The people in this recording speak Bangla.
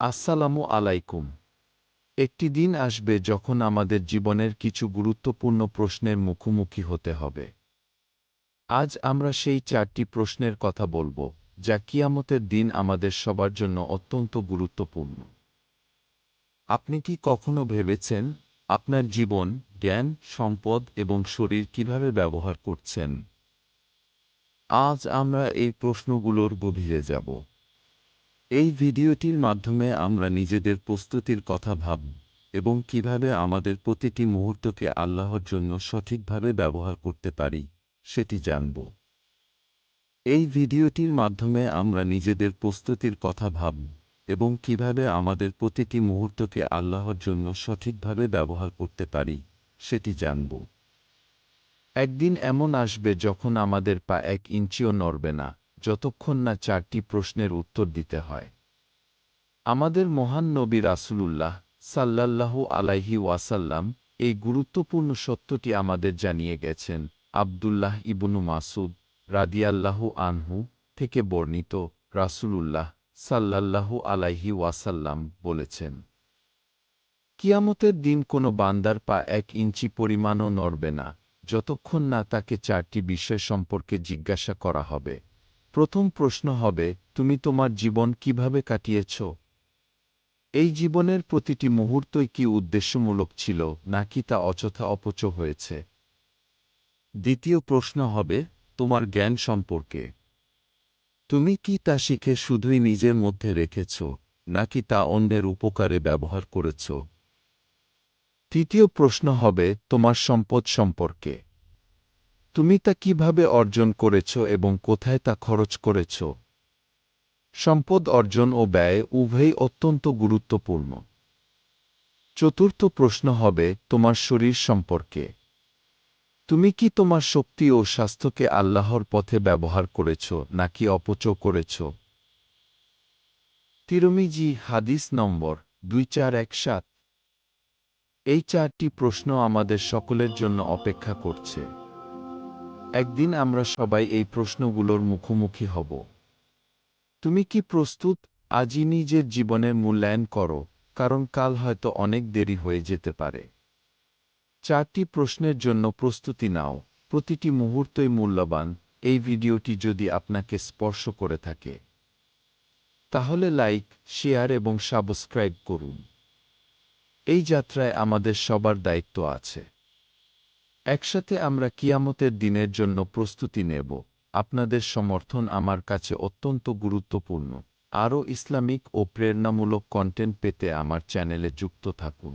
আসসালামু আলাইকুম। একটি দিন আসবে যখন আমাদের জীবনের কিছু গুরুত্বপূর্ণ প্রশ্নের মুখোমুখি হতে হবে। আজ আমরা সেই চারটি প্রশ্নের কথা বলব, যা কিয়ামতের দিন আমাদের সবার জন্য অত্যন্ত গুরুত্বপূর্ণ। আপনি কি কখনো ভেবেছেন, আপনার জীবন, জ্ঞান, সম্পদ এবং শরীর কীভাবে ব্যবহার করছেন? আজ আমরা এই প্রশ্নগুলোর গভীরে যাব। এই ভিডিওটির মাধ্যমে আমরা নিজেদের প্রস্তুতির কথা ভাবব এবং কীভাবে আমাদের প্রতিটি মুহূর্তকে আল্লাহর জন্য সঠিকভাবে ব্যবহার করতে পারি, সেটি জানব। এই ভিডিওটির মাধ্যমে আমরা নিজেদের প্রস্তুতির কথা ভাবব এবং কীভাবে আমাদের প্রতিটি মুহূর্তকে আল্লাহর জন্য সঠিকভাবে ব্যবহার করতে পারি, সেটি জানব। একদিন এমন আসবে যখন আমাদের পা এক ইঞ্চিও নড়বে না। যতক্ষণ না চারটি প্রশ্নের উত্তর দিতে হয়। আমাদের মহান নবী রাসূলুল্লাহ সাল্লাল্লাহু আলাইহি ওয়াসাল্লাম এই গুরুত্বপূর্ণ সত্যটি আমাদের জানিয়ে গেছেন আবদুল্লাহ ইবনু মাসুদ রাদিয়াল্লাহু আনহু থেকে বর্ণিত রাসূলুল্লাহ সাল্লাল্লাহু আলাইহি ওয়াসাল্লাম বলেছেন, কিয়ামতের দিন কোনো বান্দার পা এক ইঞ্চি পরিমাণও নড়বে না, যতক্ষণ না তাকে চারটি বিষয় সম্পর্কে জিজ্ঞাসা করা হবে। প্রথম প্রশ্ন হবে, তুমি তোমার জীবন কীভাবে কাটিয়েছ? এই জীবনের প্রতিটি মুহূর্তই কি উদ্দেশ্যমূলক ছিল, নাকি তা অযথা অপচ হয়েছে? দ্বিতীয় প্রশ্ন হবে, তোমার জ্ঞান সম্পর্কে। তুমি কি তা শিখে শুধুই নিজের মধ্যে রেখেছ, নাকি তা অন্যের উপকারে ব্যবহার করেছ? তৃতীয় প্রশ্ন হবে, তোমার সম্পদ সম্পর্কে। তুমি তা কীভাবে অর্জন করেছ এবং কোথায় তা খরচ করেছ? সম্পদ অর্জন ও ব্যয় উভয়ই অত্যন্ত গুরুত্বপূর্ণ। চতুর্থ প্রশ্ন হবে, তোমার শরীর সম্পর্কে। তুমি কি তোমার শক্তি ও স্বাস্থ্যকে আল্লাহর পথে ব্যবহার করেছ নাকি অপচ করেছ? তিরমিজি, হাদিস নম্বর দুই চার এক সাত। এই চারটি প্রশ্ন আমাদের সকলের জন্য অপেক্ষা করছে। একদিন আমরা সবাই এই প্রশ্নগুলোর মুখোমুখি হব। তুমি কি প্রস্তুত? আজই নিজের জীবনের মূল্যায়ন করো, কারণ কাল হয়তো অনেক দেরি হয়ে যেতে পারে। চারটি প্রশ্নের জন্য প্রস্তুতি নাও। প্রতিটি মুহূর্তই মূল্যবান। এই ভিডিওটি যদি আপনাকে স্পর্শ করে থাকে, তাহলে লাইক, শেয়ার এবং সাবস্ক্রাইব করুন। এই যাত্রায় আমাদের সবার দায়িত্ব আছে। একসাথে আমরা কিয়ামতের দিনের জন্য প্রস্তুতি নেব। আপনাদের সমর্থন আমার কাছে অত্যন্ত গুরুত্বপূর্ণ। আরও ইসলামিক ও প্রেরণামূলক কন্টেন্ট পেতে আমার চ্যানেলে যুক্ত থাকুন।